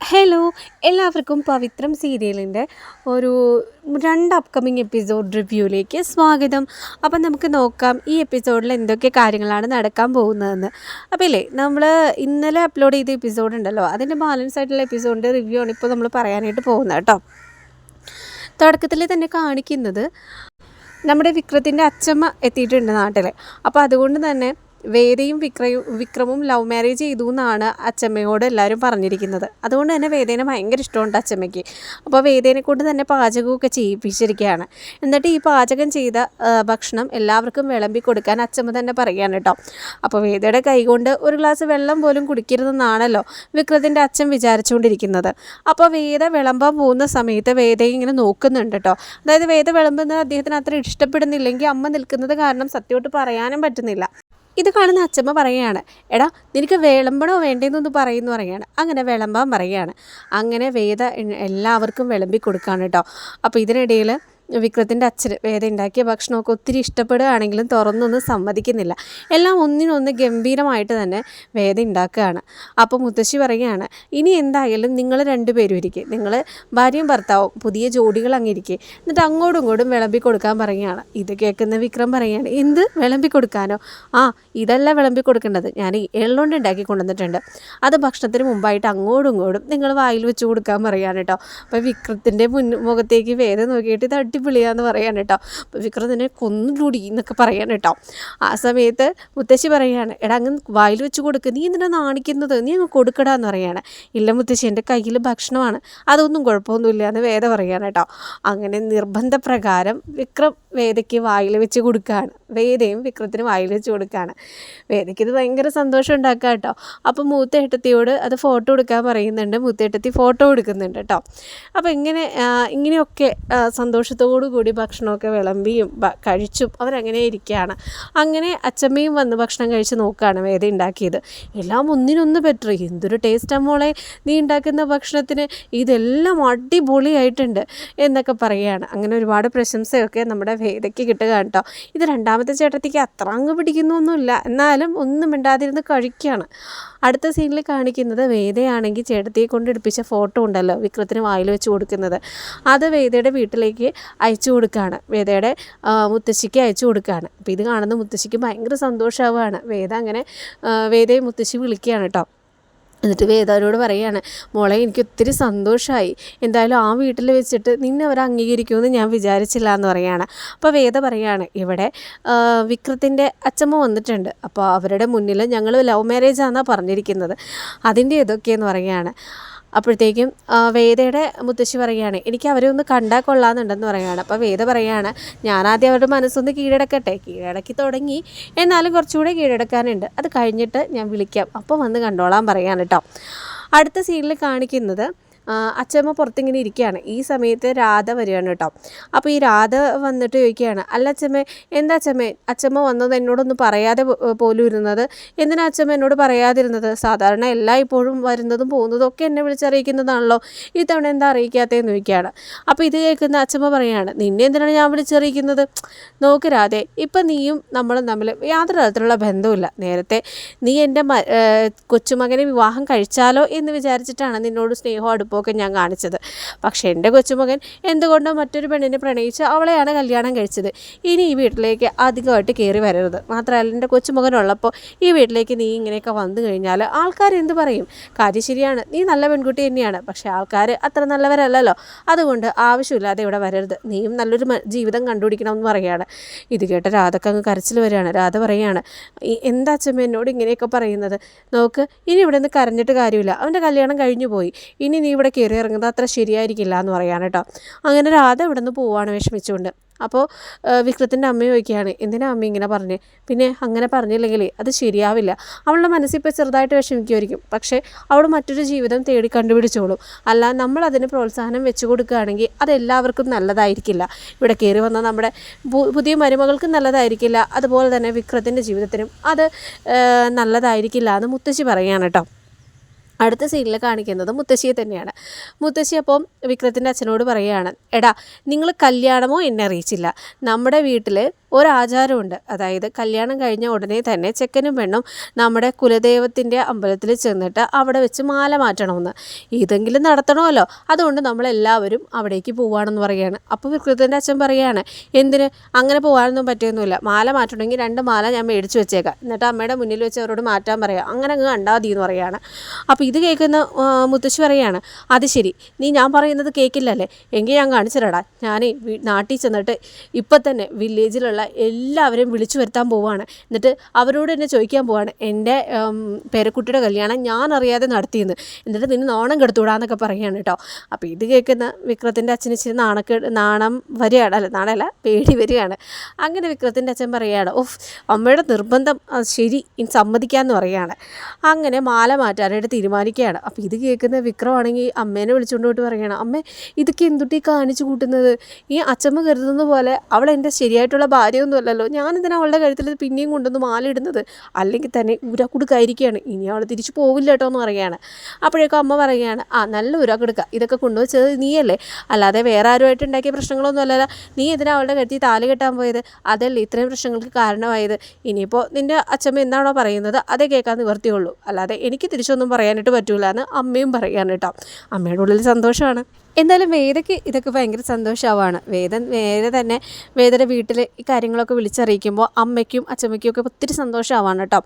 Hello എല്ലാവർക്കും പവിത്രം സീരിയലിന്റെ ഒരു രണ്ട് അപ്കമിങ് എപ്പിസോഡ് റിവ്യൂയിലേക്ക് സ്വാഗതം. അപ്പം നമുക്ക് നോക്കാം ഈ എപ്പിസോഡിൽ എന്തൊക്കെ കാര്യങ്ങളാണ് നടക്കാൻ പോകുന്നതെന്ന്. അപ്പോൾ ഇല്ലേ നമ്മൾ ഇന്നലെ അപ്ലോഡ് ചെയ്ത എപ്പിസോഡ് ഉണ്ടല്ലോ അതിന്റെ ബാലൻസ് ആയിട്ടുള്ള എപ്പിസോഡിന്റെ റിവ്യൂ ആണ് ഇപ്പോൾ നമ്മൾ പറയാനായിട്ട് പോകുന്നത് കേട്ടോ. തുടക്കത്തിൽ തന്നെ കാണിക്കുന്നത് നമ്മുടെ വിക്രത്തിന്റെ അച്ചമ്മ എത്തിയിട്ടുണ്ട് നാട്ടിൽ. അപ്പോൾ അതുകൊണ്ട് തന്നെ വേദയും വിക്രയും വിക്രമും ലവ് മാരേജ് ചെയ്തു എന്നാണ് അച്ചമ്മയോട് എല്ലാവരും പറഞ്ഞിരിക്കുന്നത്. അതുകൊണ്ട് തന്നെ വേദേനെ ഭയങ്കര ഇഷ്ടമുണ്ട് അച്ചമ്മയ്ക്ക്. അപ്പോൾ വേദേനെ കൊണ്ട് തന്നെ പാചകമൊക്കെ ചെയ്യിപ്പിച്ചിരിക്കുകയാണ് എന്നിട്ട് ഈ പാചകം ചെയ്ത ഭക്ഷണം എല്ലാവർക്കും വിളമ്പി കൊടുക്കാൻ അച്ചമ്മ തന്നെ പറയുകയാണ് കേട്ടോ. അപ്പോൾ വേദയുടെ കൈകൊണ്ട് ഒരു ഗ്ലാസ് വെള്ളം പോലും കുടിക്കരുതെന്നാണല്ലോ വിക്രത്തിന്റെ അച്ഛൻ വിചാരിച്ചുകൊണ്ടിരിക്കുന്നത്. അപ്പോൾ വേദ വിളമ്പാൻ പോകുന്ന സമയത്ത് വേദയെ ഇങ്ങനെ നോക്കുന്നുണ്ട് കേട്ടോ. അതായത് വേദ വിളമ്പുന്നത് അദ്ദേഹത്തിന് അത്ര ഇഷ്ടപ്പെടുന്നില്ലെങ്കിൽ അമ്മ നിൽക്കുന്നത് കാരണം സത്യമായിട്ട് പറയാനും പറ്റുന്നില്ല. ഇത് കാണുന്ന അച്ഛമ്മ പറയുകയാണ് എടാ നിനക്ക് വിളമ്പണോ വേണ്ടേന്നൊന്ന് പറയുന്നു പറയുകയാണ്. അങ്ങനെ വിളമ്പാൻ പറയുകയാണ്. അങ്ങനെ വേദ എല്ലാവർക്കും വിളമ്പി കൊടുക്കുകയാണ് കേട്ടോ. അപ്പോൾ ഇതിനിടയിൽ വിക്രത്തിന്റെ അച്ഛൻ വേദ ഉണ്ടാക്കിയ ഭക്ഷണമൊക്കെ ഒത്തിരി ഇഷ്ടപ്പെടുകയാണെങ്കിലും തുറന്നൊന്നും സമ്മതിക്കുന്നില്ല. എല്ലാം ഒന്നിനൊന്ന് ഗംഭീരമായിട്ട് തന്നെ വേദ ഉണ്ടാക്കുകയാണ്. അപ്പോൾ മുത്തശ്ശി പറയുകയാണ് ഇനി എന്തായാലും നിങ്ങൾ രണ്ടുപേരും ഇരിക്കുക നിങ്ങൾ ഭാര്യയും ഭർത്താവും പുതിയ ജോഡികൾ അങ്ങിരിക്കുക എന്നിട്ട് അങ്ങോട്ടും ഇങ്ങോട്ടും വിളമ്പി കൊടുക്കാൻ പറയുകയാണ്. ഇത് കേൾക്കുന്ന വിക്രം പറയുകയാണ് എന്ത്? വിളമ്പി കൊടുക്കാനോ? ആ ഇതല്ല വിളമ്പി കൊടുക്കേണ്ടത്. ഞാൻ എള്ളുകൊണ്ട് ഉണ്ടാക്കി കൊണ്ടുവന്നിട്ടുണ്ട്. അത് ഭക്ഷണത്തിന് മുമ്പായിട്ട് അങ്ങോട്ടും ഇങ്ങോട്ടും നിങ്ങൾ വായിൽ വെച്ച് കൊടുക്കാൻ പറയുകയാണ് കേട്ടോ. അപ്പോൾ വിക്രത്തിന്റെ മുൻ മുഖത്തേക്ക് വേദ നോക്കിയിട്ട് ഇത് അടിപൊളിയാന്ന് പറയാൻ കേട്ടോ അപ്പോൾ വിക്രം തന്നെ കൊന്നുകൂടി എന്നൊക്കെ പറയാൻ കേട്ടോ ആ സമയത്ത് മുത്തശ്ശി പറയാണ് എടാ അങ്ങ് വായിൽ വെച്ച് കൊടുക്കുക നീ എന്തിനാ നാണിക്കുന്നത്? നീ അങ്ങ് കൊടുക്കടാ എന്ന് പറയാണ്. ഇല്ല മുത്തശ്ശി എന്റെ കയ്യിൽ ഭക്ഷണമാണ്. അതൊന്നും കുഴപ്പമൊന്നുമില്ല എന്ന് വേദ പറയാണ് കേട്ടോ അങ്ങനെ നിർബന്ധപ്രകാരം വിക്രം വേദയ്ക്ക് വായിൽ വെച്ച് കൊടുക്കുകയാണ് വേദയും വിക്രത്തിന് വായിൽ വെച്ച് കൊടുക്കുകയാണ് വേദയ്ക്ക് ഇത് ഭയങ്കര സന്തോഷം ഉണ്ടാക്കുക കേട്ടോ അപ്പം മൂത്ത ഏട്ടത്തിയോട് അത് ഫോട്ടോ എടുക്കാൻ പറയുന്നുണ്ട്. മൂത്ത ഏട്ടത്തി ഫോട്ടോ എടുക്കുന്നുണ്ട് കേട്ടോ അപ്പോൾ ഇങ്ങനെ ഇങ്ങനെയൊക്കെ സന്തോഷത്തോടു കൂടി ഭക്ഷണമൊക്കെ വിളമ്പിയും കഴിച്ചും അവരങ്ങനെ ഇരിക്കുകയാണ്. അങ്ങനെ അച്ചമ്മയും വന്ന് ഭക്ഷണം കഴിച്ച് നോക്കുകയാണ് വേദ ഉണ്ടാക്കിയത്. എല്ലാം ഒന്നിനൊന്ന് ബെറ്റർ എന്തൊരു ടേസ്റ്റാണ് മോളെ നീ ഉണ്ടാക്കുന്ന ഭക്ഷണത്തിന്. ഇതെല്ലാം അടിപൊളിയായിട്ടുണ്ട് എന്നൊക്കെ പറയുകയാണ്. അങ്ങനെ ഒരുപാട് പ്രശംസയൊക്കെ നമ്മുടെ വേദയ്ക്ക് കിട്ടുക കേട്ടോ. ഇത് രണ്ടാമത്തെ ചേട്ടത്തിക്ക് അത്ര അങ്ങ് പിടിക്കുന്നൊന്നുമില്ല. എന്നാലും ഒന്നും മിണ്ടാതിരുന്ന് കഴിക്കുകയാണ്. അടുത്ത സീനിൽ കാണിക്കുന്നത് വേദയാണെങ്കിൽ ചേട്ടത്തിയെ കൊണ്ട് എടുപ്പിച്ച ഫോട്ടോ ഉണ്ടല്ലോ വിക്രത്തിന് വായിൽ വെച്ച് കൊടുക്കുന്നത്. അത് വേദയുടെ വീട്ടിലേക്ക് അയച്ചു കൊടുക്കുകയാണ് വേദയുടെ മുത്തശ്ശിക്ക് അയച്ചു കൊടുക്കുകയാണ് അപ്പോൾ ഇത് കാണുന്ന മുത്തശ്ശിക്ക് ഭയങ്കര സന്തോഷമാവുകയാണ് വേദ അങ്ങനെ വേദയെ മുത്തശ്ശി വിളിക്കുകയാണ് കേട്ടോ എന്നിട്ട് വേദാനോട് പറയാണ് മോളെ എനിക്ക് ഒത്തിരി സന്തോഷമായി എന്തായാലും ആ വീട്ടിൽ വെച്ചിട്ട് നിന്നെ അവർ അംഗീകരിക്കുമെന്ന് ഞാൻ വിചാരിച്ചില്ല എന്ന് പറയാണ് അപ്പോൾ വേദ പറയാണ് ഇവിടെ വിക്രത്തിന്റെ അച്ഛമ്മ വന്നിട്ടുണ്ട്. അപ്പോൾ അവരുടെ മുന്നിൽ ഞങ്ങൾ ലവ് മാരേജ് ആണെന്നാണ് പറഞ്ഞിരിക്കുന്നത്. അതിന്റെ ഇതൊക്കെയെന്ന് പറയുകയാണ്. അപ്പോഴത്തേക്കും വേദയുടെ മുത്തശ്ശി പറയുകയാണ് എനിക്ക് അവരെ ഒന്ന് കണ്ടാൽ കൊള്ളാമെന്നുണ്ടെന്ന് പറയുകയാണ്. അപ്പോൾ വേദ പറയുകയാണ് ആദ്യം അവരുടെ മനസ്സൊന്ന് കീഴടക്കട്ടെ കീഴടക്കി തുടങ്ങി എന്നാലും കുറച്ചുകൂടെ കീഴടക്കാനുണ്ട്. അത് കഴിഞ്ഞിട്ട് ഞാൻ വിളിക്കാം. അപ്പോൾ വന്ന് കണ്ടോളാം പറയാൻ കേട്ടോ. അടുത്ത സീനിൽ കാണിക്കുന്നത് ആ, അച്ചമ്മ പുറത്തിങ്ങനെ ഇരിക്കുകയാണ്. ഈ സമയത്ത് രാധ വരികയാണ് കേട്ടോ. അപ്പോൾ ഈ രാധ വന്നിട്ട് ചോദിക്കുകയാണ് അല്ല അച്ഛമ്മേ എന്താ അച്ഛമ്മേ? അച്ഛമ്മ വന്നത് എന്നോടൊന്ന് പറയാതെ പോലും ഇരുന്നത് എന്തിനാ അച്ഛമ്മ എന്നോട് പറയാതിരുന്നത്? സാധാരണ എല്ലാ ഇപ്പോഴും വരുന്നതും പോകുന്നതും ഒക്കെ എന്നെ വിളിച്ചറിയിക്കുന്നതാണല്ലോ. ഈ തവണ എന്താ അറിയിക്കാത്തതെന്ന് ചോദിക്കുകയാണ്. അപ്പോൾ ഇത് കേൾക്കുന്ന അച്ഛമ്മ പറയുകയാണ് നിന്നെ എന്തിനാണ് ഞാൻ വിളിച്ചറിയിക്കുന്നത്? നോക്ക് രാധേ ഇപ്പം നീയും നമ്മളും തമ്മിൽ യാതൊരു തരത്തിലുള്ള ബന്ധമില്ല നേരത്തെ നീ എന്റെ കൊച്ചുമകനെ വിവാഹം കഴിച്ചാലോ എന്ന് വിചാരിച്ചിട്ടാണ് നിന്നോട് സ്നേഹവും അടുപ്പമൊക്കെ ഞാൻ കാണിച്ചത്. പക്ഷേ എന്റെ കൊച്ചുമകൻ എന്തുകൊണ്ടോ മറ്റൊരു പെണ്ണിനെ പ്രണയിച്ച് അവളെയാണ് കല്യാണം കഴിച്ചത്. ഇനി ഈ വീട്ടിലേക്ക് അധികമായിട്ട് കയറി വരരുത്. മാത്രമല്ല എന്റെ കൊച്ചുമകനുള്ളപ്പോൾ ഈ വീട്ടിലേക്ക് നീ ഇങ്ങനെയൊക്കെ വന്നു കഴിഞ്ഞാൽ ആൾക്കാർ എന്ത് പറയും? കാര്യം ശരിയാണ് നീ നല്ല പെൺകുട്ടി തന്നെയാണ്. പക്ഷേ ആൾക്കാർ അത്ര നല്ലവരല്ലല്ലോ. അതുകൊണ്ട് ആവശ്യമില്ലാതെ ഇവിടെ വരരുത്. നീയും നല്ലൊരു ജീവിതം കണ്ടുപിടിക്കണം എന്ന് പറയുകയാണ്. ഇത് കേട്ട രാധക്ക് അങ്ങ് കരച്ചിൽ വരികയാണ്. രാധ പറയുകയാണ് എന്താച്ചമ്മ എന്നോട് ഇങ്ങനെയൊക്കെ പറയുന്നത്? നോക്ക് ഇനി ഇവിടെ നിന്ന് കരഞ്ഞിട്ട് കാര്യമില്ല. അവന്റെ കല്യാണം കഴിഞ്ഞു പോയി ഇനി നീ ഇവിടെ കയറി ഇറങ്ങുന്നത് അത്ര ശരിയായിരിക്കില്ല എന്ന് പറയാൻ കേട്ടോ. അങ്ങനെ രാധ ഇവിടെ നിന്ന് പോവാണ് വിഷമിച്ചുകൊണ്ട്. അപ്പോൾ വിക്രത്തിന്റെ അമ്മ ചോദിക്കുകയാണ് എന്തിനാ അമ്മ ഇങ്ങനെ പറഞ്ഞേ? പിന്നെ അങ്ങനെ പറഞ്ഞില്ലെങ്കിൽ അത് ശരിയാവില്ല. അവളുടെ മനസ്സിപ്പോൾ ചെറുതായിട്ട് വിഷമിക്കുമായിരിക്കും പക്ഷേ അവൾ മറ്റൊരു ജീവിതം തേടി കണ്ടുപിടിച്ചോളും. അല്ല നമ്മൾ അതിന് പ്രോത്സാഹനം വെച്ചു കൊടുക്കുകയാണെങ്കിൽ അതെല്ലാവർക്കും നല്ലതായിരിക്കില്ല. ഇവിടെ കയറി വന്ന നമ്മുടെ പുതിയ മരുമകൾക്കും നല്ലതായിരിക്കില്ല. അതുപോലെ തന്നെ വിക്രത്തിന്റെ ജീവിതത്തിനും അത് നല്ലതായിരിക്കില്ല എന്ന് മുത്തശ്ശി പറയുകയാണ് കേട്ടോ. അടുത്ത സീനിൽ കാണിക്കുന്നത് മുത്തശ്ശിയെ തന്നെയാണ്. മുത്തശ്ശി അപ്പം വിക്രത്തിന്റെ അച്ഛനോട് പറയുകയാണ് എടാ നിങ്ങൾ കല്യാണമോ എന്നെ അറിയിച്ചില്ല. നമ്മുടെ വീട്ടിൽ ഒരാചാരമുണ്ട്. അതായത് കല്യാണം കഴിഞ്ഞ ഉടനെ തന്നെ ചെക്കനും പെണ്ണും നമ്മുടെ കുലദൈവത്തിന്റെ അമ്പലത്തിൽ ചെന്നിട്ട് അവിടെ വെച്ച് മാല മാറ്റണമെന്ന്. ഇതെങ്കിലും നടത്തണമല്ലോ. അതുകൊണ്ട് നമ്മളെല്ലാവരും അവിടേക്ക് പോവാണെന്ന് പറയുകയാണ്. അപ്പോൾ വികൃതന്റെ അച്ഛൻ പറയുകയാണ് എന്തിന്? അങ്ങനെ പോകാനൊന്നും പറ്റുമൊന്നുമില്ല മാല മാറ്റണമെങ്കിൽ രണ്ട് മാല ഞാൻ മേടിച്ച് വെച്ചേക്കാം. എന്നിട്ട് അമ്മയുടെ മുന്നിൽ വെച്ച് അവരോട് മാറ്റാൻ പറയാം. അങ്ങനെ അങ്ങ് കണ്ടാൽ മതി പറയുകയാണ്. അപ്പോൾ ഇത് കേൾക്കുന്ന മുത്തശ്ശി പറയുകയാണ് അത് ശരി. നീ ഞാൻ പറയുന്നത് കേൾക്കില്ലല്ലേ എങ്കിൽ ഞാൻ കാണിച്ചിടാ ഞാൻ നാട്ടിൽ ചെന്നിട്ട് ഇപ്പം തന്നെ വില്ലേജിലുള്ള എല്ലാവരെയും വിളിച്ചു വരുത്താൻ പോവുകയാണ്. എന്നിട്ട് അവരോട് എന്നെ ചോദിക്കാൻ പോവാണ് എന്റെ പേരക്കുട്ടിയുടെ കല്യാണം ഞാൻ അറിയാതെ നടത്തിയെന്ന്. എന്നിട്ട് നിന്നെ നാണം കെടുത്തൂടാന്നൊക്കെ പറയുകയാണ് കേട്ടോ. അപ്പോൾ ഇത് കേൾക്കുന്ന വിക്രത്തിന്റെ അച്ഛന് ഇച്ചിരി നാണക്കെ നാണം വരികയാണ്. അല്ല നാണമല്ല പേടി വരികയാണ്. അങ്ങനെ വിക്രത്തിന്റെ അച്ഛൻ പറയുകയാണ് ഓഫ് അമ്മയുടെ നിർബന്ധം ശരി സമ്മതിക്കാമെന്ന് പറയുകയാണ് അങ്ങനെ മാല മാറ്റാനായിട്ട് തീരുമാനിക്കുകയാണ്. അപ്പോൾ ഇത് കേൾക്കുന്ന വിക്രമാണെങ്കിൽ അമ്മേനെ വിളിച്ചുകൊണ്ട് പോയിട്ട് പറയുകയാണ് അമ്മേ ഇതൊക്കെ എന്തുട്ടി കാണിച്ചു കൂട്ടുന്നത്? ഈ അച്ഛമ്മ കരുതുന്ന പോലെ അവൾ എന്റെ ശരിയായിട്ടുള്ള ഭാര്യയൊന്നുമല്ലല്ലോ ഞാനിതിന് അവളുടെ കഴുത്തിൽ പിന്നെയും കൊണ്ടുവന്ന് മാലയിടുന്നത്. അല്ലെങ്കിൽ തന്നെ ഉരാക്കുടുക്കായിരിക്കുകയാണ് ഇനി അവൾ തിരിച്ചു പോവില്ല കേട്ടോ എന്ന് പറയുകയാണ്. അപ്പോഴേക്കും അമ്മ പറയുകയാണ് ആ നല്ല ഉരാക്കെടുക്കുക ഇതൊക്കെ കൊണ്ടുവച്ചത് നീയല്ലേ? അല്ലാതെ വേറെ ആരുമായിട്ട് ഉണ്ടാക്കിയ പ്രശ്നങ്ങളൊന്നും അല്ലല്ലോ. നീ ഇതിന് അവളുടെ കഴുത്തിൽ താൽ കെട്ടാൻ പോയത്? അതല്ലേ ഇത്രയും പ്രശ്നങ്ങൾക്ക് കാരണമായത്? ഇനിയിപ്പോൾ നിന്റെ അച്ഛമ്മ എന്താണോ പറയുന്നത് അതേ കേൾക്കാൻ നിവർത്തിയുള്ളൂ അല്ലാതെ എനിക്ക് തിരിച്ചൊന്നും പറയാനായിട്ട് പറ്റൂല എന്ന് അമ്മയും പറയാണ് കേട്ടോ. അമ്മയുടെ ഉള്ളിൽ സന്തോഷമാണ്. എന്തായാലും വേദയ്ക്ക് ഇതൊക്കെ ഭയങ്കര സന്തോഷമാവാണ് വേദ വേദ തന്നെ വേദയുടെ വീട്ടിൽ ഈ കാര്യങ്ങളൊക്കെ വിളിച്ചറിയിക്കുമ്പോൾ അമ്മയ്ക്കും അച്ഛമ്മയ്ക്കും ഒക്കെ ഒത്തിരി സന്തോഷമാവാണ് കേട്ടോ.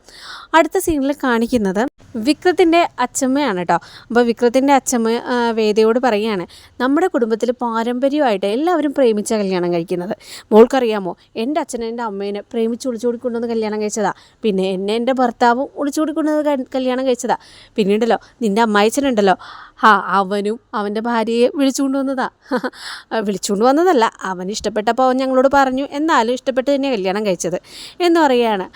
അടുത്ത സീനിൽ കാണിക്കുന്നത് വിക്രത്തിന്റെ അച്ചമ്മയാണ് കേട്ടോ. അപ്പോൾ വിക്രത്തിന്റെ അച്ചമ്മ വേദയോട് പറയുകയാണ് നമ്മുടെ കുടുംബത്തിൽ പാരമ്പര്യമായിട്ട് എല്ലാവരും പ്രേമിച്ച കല്യാണം കഴിക്കുന്നത്. മോൾക്കറിയാമോ എന്റെ അച്ഛനെ എന്റെ അമ്മേനെ പ്രേമിച്ച് ഒളിച്ചോടിക്കൊണ്ടുവന്ന് കല്യാണം കഴിച്ചതാ. പിന്നെ എന്നെ എന്റെ ഭർത്താവും ഒളിച്ചോടിക്കൊണ്ടുവന്ന് ക- കല്യാണം കഴിച്ചതാ. പിന്നീടല്ലോ നിന്റെ അമ്മായിച്ചനുണ്ടല്ലോ ആ അവനും അവന്റെ ഭാര്യയെ വിളിച്ചുകൊണ്ട് വന്നതാ. വിളിച്ചുകൊണ്ട് വന്നതല്ല. അവൻ ഇഷ്ടപ്പെട്ടപ്പോൾ അവൻ ഞങ്ങളോട് പറഞ്ഞു എന്നാലും ഇഷ്ടപ്പെട്ട് തന്നെ കല്യാണം കഴിച്ചത്. എന്ന് പറയുകയാണ്.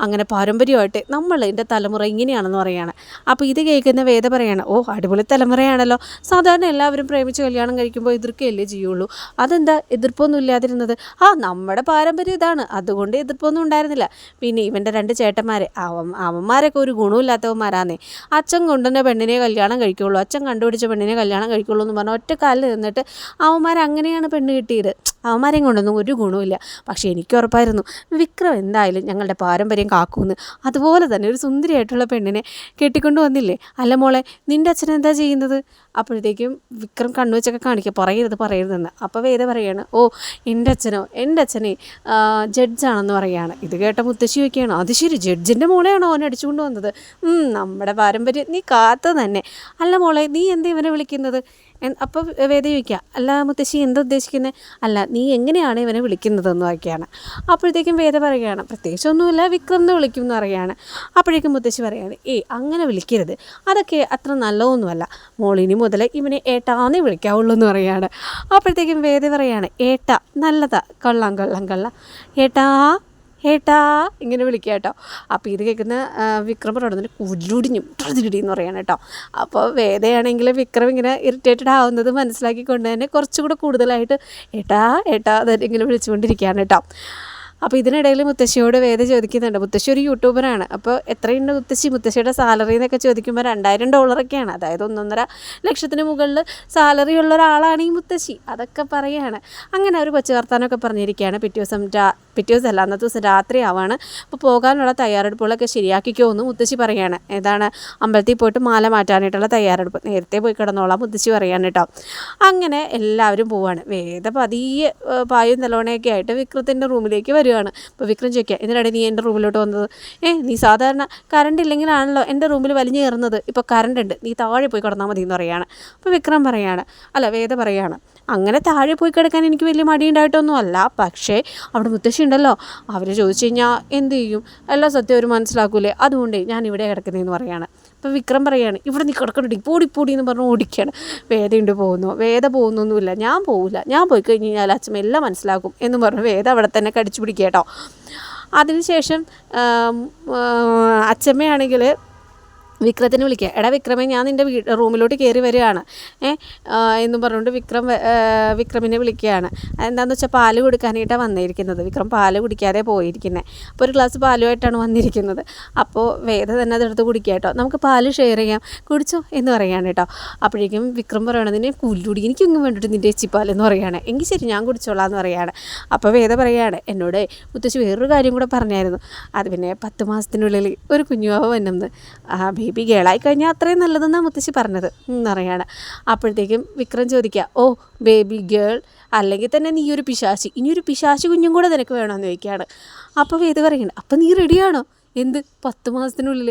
അങ്ങനെ പാരമ്പര്യമായിട്ട് നമ്മൾ എന്റെ തലമുറ ഇങ്ങനെയാണെന്ന് പറയുകയാണ്. അപ്പോൾ ഇത് കേൾക്കുന്ന വേദ പറയാണ് ഓ അടിപൊളി തലമുറയാണല്ലോ. സാധാരണ എല്ലാവരും പ്രേമിച്ച് കല്യാണം കഴിക്കുമ്പോൾ എതിർക്കുകയല്ലേ ചെയ്യുള്ളൂ? അതെന്താ? എതിർപ്പൊന്നും ഇല്ലാതിരുന്നത്? ആ നമ്മുടെ പാരമ്പര്യം ഇതാണ്. അതുകൊണ്ട് എതിർപ്പൊന്നും ഉണ്ടായിരുന്നില്ല. പിന്നെ ഇവന്റെ രണ്ട് ചേട്ടന്മാരെ അവൻ അവന്മാരൊക്കെ ഒരു ഗുണമില്ലാത്തവന്മാരാന്നേ അച്ഛൻ കൊണ്ടുവന്ന പെണ്ണിനെ കല്യാണം കഴിക്കുള്ളൂ. അച്ഛൻ കണ്ടുപിടിച്ച പെണ്ണിനെ കല്യാണം കഴിക്കുള്ളൂ എന്ന് പറഞ്ഞാൽ ഒറ്റ കാലിൽ നിന്നിട്ട് അവന്മാർ അങ്ങനെയാണ് പെണ്ണ് കിട്ടിയത്. അവന്മാരെയും കൊണ്ടൊന്നും ഒരു ഗുണമില്ല പക്ഷേ എനിക്ക് ഉറപ്പായിരുന്നു വിക്രം എന്തായാലും ഞങ്ങളുടെ പാരമ്പര്യം കാക്കുമെന്ന് അതുപോലെ തന്നെ ഒരു സുന്ദരിയായിട്ടുള്ള പെണ്ണിനെ കെട്ടിക്കൊണ്ട് വന്നില്ലേ? അല്ല മോളെ നിന്റെ അച്ഛൻ എന്താ ചെയ്യുന്നത്? അപ്പോഴത്തേക്കും വിക്രം കണ്ണു വെച്ചൊക്കെ കാണിക്കുക പറയരുത് പറയരുതെന്ന്. അപ്പോൾ വേദ പറയാണ് ഓ എന്റെ അച്ഛനോ? എന്റെ അച്ഛനെ ജഡ്ജാണെന്ന് പറയുകയാണ് ഇത് കേട്ട മുത്തശ്ശി വയ്ക്കുകയാണ് അത് ശരി ജഡ്ജിന്റെ മോളെയാണോ അവൻ അടിച്ചുകൊണ്ട് വന്നത്? നമ്മുടെ പാരമ്പര്യം നീ കാത്തു തന്നെ അല്ല മോളെ നീ എന്താ ഇവനെ വിളിക്കുന്നത്? അപ്പോൾ വേദ ചോദിക്കുക അല്ല മുത്തശ്ശി എന്താ ഉദ്ദേശിക്കുന്നത് അല്ല നീ എങ്ങനെയാണ് ഇവനെ വിളിക്കുന്നതെന്ന് വയ്ക്കുകയാണ് അപ്പോഴത്തേക്കും വേദ പറയുകയാണ് പ്രത്യേകിച്ചൊന്നുമില്ല വിക്രം എന്ന് വിളിക്കും എന്ന് പറയുകയാണ് അപ്പോഴേക്കും മുത്തശ്ശി പറയുകയാണ് ഏയ് അങ്ങനെ വിളിക്കരുത്. അതൊക്കെ അത്ര നല്ലതൊന്നുമല്ല. മോളിനി മുതൽ ഇവനെ ഏട്ടാന്നേ വിളിക്കാവുള്ളൂ എന്ന് പറയുകയാണ് അപ്പോഴത്തേക്കും വേദ പറയുകയാണ് ഏട്ട നല്ലതാ. കൊള്ളാം കൊള്ളാം കൊള്ളാം. ഏട്ടാ ഏട്ടാ ഇങ്ങനെ വിളിക്കുക കേട്ടോ. അപ്പോൾ ഇത് കേൾക്കുന്ന വിക്രം പറഞ്ഞിട്ട് കുരുടിഞ്ഞും ടൃതിടി എന്ന് പറയുകയാണ് കേട്ടോ. അപ്പോൾ വേദയാണെങ്കിൽ വിക്രം ഇങ്ങനെ ഇറിറ്റേറ്റഡ് ആവുന്നത് മനസ്സിലാക്കിക്കൊണ്ട് തന്നെ കുറച്ചുകൂടെ കൂടുതലായിട്ട് ഏട്ടാ ഏട്ടാ അതെ ഇങ്ങനെ വിളിച്ചുകൊണ്ടിരിക്കുകയാണ് കേട്ടോ. അപ്പോൾ ഇതിനിടയിൽ മുത്തശ്ശിയോട് വേദ ചോദിക്കുന്നുണ്ട്. മുത്തശ്ശി ഒരു യൂട്യൂബറാണ്. അപ്പോൾ എത്രയുണ്ട് മുത്തശ്ശി? മുത്തശ്ശിയുടെ സാലറി എന്നൊക്കെ ചോദിക്കുമ്പോൾ രണ്ടായിരം ഡോളറൊക്കെയാണ് അതായത് ഒന്നൊന്നര ലക്ഷത്തിന് മുകളിൽ സാലറി ഉള്ള ഒരാളാണ് ഈ മുത്തശ്ശി. അതൊക്കെ പറയുകയാണ് അങ്ങനെ ഒരു കൊച്ചു വർത്താനമൊക്കെ പറഞ്ഞിരിക്കുകയാണ്. പിറ്റേ ദിവസം പിറ്റേ ദിവസം അല്ല അന്നത്തെ ദിവസം രാത്രി ആവാണ് അപ്പോൾ പോകാനുള്ള തയ്യാറെടുപ്പുകളൊക്കെ ശരിയാക്കിക്കോ എന്ന് മുത്തശ്ശി പറയാണ്. ഏതാണ്? അമ്പലത്തിൽ പോയിട്ട് മാല മാറ്റാനായിട്ടുള്ള തയ്യാറെടുപ്പ്. നേരത്തെ പോയി കിടന്നോളാം മുത്തശ്ശി പറയാണ് കേട്ടോ അങ്ങനെ എല്ലാവരും പോവാണ്. വേദ പതിയെ പായും തലോണയൊക്കെ ആയിട്ട് വിക്രത്തിന്റെ റൂമിലേക്ക് വരികയാണ് അപ്പോൾ വിക്രം ചോദിക്കുക എന്തിനാണ് നീ എന്റെ റൂമിലോട്ട് വന്നത്? ഏ നീ സാധാരണ കറണ്ട് ഇല്ലെങ്കിലാണല്ലോ എന്റെ റൂമിൽ വലിഞ്ഞു കയറുന്നത്. ഇപ്പോൾ കറണ്ട് ഉണ്ട്. നീ താഴെ പോയി കിടന്നാൽ മതി എന്ന് പറയുകയാണ് അപ്പോൾ വിക്രം പറയാണ് അല്ല വേദ പറയാണ് അങ്ങനെ താഴെ പോയി കിടക്കാൻ എനിക്ക് വലിയ മടിയുണ്ടായിട്ടൊന്നും അല്ല പക്ഷേ അവിടെ മുത്തശ്ശി ഉണ്ടല്ലോ. അവർ ചോദിച്ചു കഴിഞ്ഞാൽ എന്ത് ചെയ്യും? എല്ലാ സത്യം അവർ മനസ്സിലാക്കൂലേ? അതുകൊണ്ട് ഞാൻ ഇവിടെ കിടക്കുന്നതെന്ന് പറയാണ്. അപ്പോൾ വിക്രം പറയാണ് ഇവിടെ നീ കിടക്കണ്ടി പോടി പോടി എന്ന് പറഞ്ഞ് ഓടിക്കുകയാണ് വേദയുണ്ട് പോകുന്നു. വേദ പോകുന്നൊന്നുമില്ല. ഞാൻ പോവില്ല ഞാൻ പോയി കഴിഞ്ഞ് കഴിഞ്ഞാൽ അച്ഛൻ എല്ലാം മനസ്സിലാക്കും എന്ന് പറഞ്ഞു വേദ അവിടെ തന്നെ കടിച്ചു പിടിക്കുക അതിനുശേഷം അച്ഛമ്മയാണെങ്കിൽ വിക്രത്തിനെ വിളിക്കുക. എടാ വിക്രമേ ഞാൻ നിന്റെ വീ റൂമിലോട്ട് കയറി വരികയാണ്. ഏ എന്നും പറഞ്ഞുകൊണ്ട് വിക്രം വിക്രമിനെ വിളിക്കുകയാണ്. എന്താണെന്ന് വെച്ചാൽ പാൽ കൊടുക്കാനായിട്ടാണ് വന്നിരിക്കുന്നത്. വിക്രം പാൽ കുടിക്കാതെ പോയിരിക്കുന്നത് അപ്പോൾ ഒരു ഗ്ലാസ് പാലുമായിട്ടാണ് വന്നിരിക്കുന്നത്. അപ്പോൾ വേദ തന്നെ അതെടുത്ത് കുടിക്കുക കേട്ടോ. നമുക്ക് പാൽ ഷെയർ ചെയ്യാം. കുടിച്ചോ എന്ന് പറയുകയാണ് കേട്ടോ. അപ്പോഴേക്കും വിക്രം പറയണത് നിന്നെ കുല്ലുടി. എനിക്കൊന്നും വേണ്ടിയിട്ട് നിന്റെ എച്ചിപ്പാൽ എന്ന് പറയുകയാണ്. എങ്കിൽ ശരി ഞാൻ കുടിച്ചോളാം എന്ന് പറയുകയാണ്. അപ്പോൾ വേദ പറയുകയാണ് എന്നോട് മുത്തശ്ശി വേറൊരു കാര്യം കൂടെ പറഞ്ഞായിരുന്നു. അത് പിന്നെ പത്ത് മാസത്തിനുള്ളിൽ ഒരു കുഞ്ഞുവാവ വന്നെന്ന്. ആ ബേബി ഗേളായി കഴിഞ്ഞാൽ അത്രയും നല്ലതെന്നാണ് മുത്തശ്ശി പറഞ്ഞത്. എന്നറിയാണ് അപ്പോഴത്തേക്കും വിക്രം ചോദിക്കുക ഓ ബേബി ഗേൾ അല്ലെങ്കിൽ തന്നെ നീ ഒരു പിശാശി ഇനി ഒരു പിശാശി കുഞ്ഞും കൂടെ നിനക്ക് വേണമെന്ന് ചോദിക്കുകയാണ് അപ്പോൾ വേദ പറയുന്നുണ്ട് അപ്പം നീ റെഡിയാണോ എന്ത്? പത്ത് മാസത്തിനുള്ളിൽ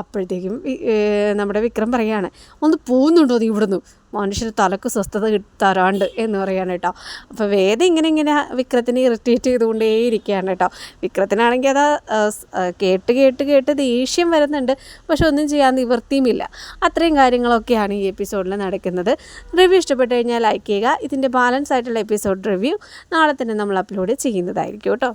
അപ്പോഴത്തേക്കും നമ്മുടെ വിക്രം പറയാണ് ഒന്ന് പോകുന്നുണ്ടോ നീ ഇവിടുന്ന്? മനുഷ്യന് തലക്ക് സ്വസ്ഥത തരാണ്ട് എന്ന് പറയാണ് കേട്ടോ. അപ്പോൾ വേദ ഇങ്ങനെ ഇങ്ങനെ വിക്രത്തിനെ ഇറിറ്റേറ്റ് ചെയ്തുകൊണ്ടേ ഇരിക്കുകയാണ് കേട്ടോ. വിക്രത്തിനാണെങ്കിൽ അത് കേട്ട് കേട്ട് കേട്ട് ദേഷ്യം വരുന്നുണ്ട്. പക്ഷെ ഒന്നും ചെയ്യാൻ നിവൃത്തിയുമില്ല. അത്രയും കാര്യങ്ങളൊക്കെയാണ് ഈ എപ്പിസോഡിൽ നടക്കുന്നത്. റിവ്യൂ ഇഷ്ടപ്പെട്ട് കഴിഞ്ഞാൽ ലൈക്ക് ചെയ്യുക. ഇതിന്റെ ബാലൻസ് ആയിട്ടുള്ള എപ്പിസോഡ് റിവ്യൂ നാളെ തന്നെ നമ്മൾ അപ്ലോഡ് ചെയ്യുന്നതായിരിക്കും കേട്ടോ.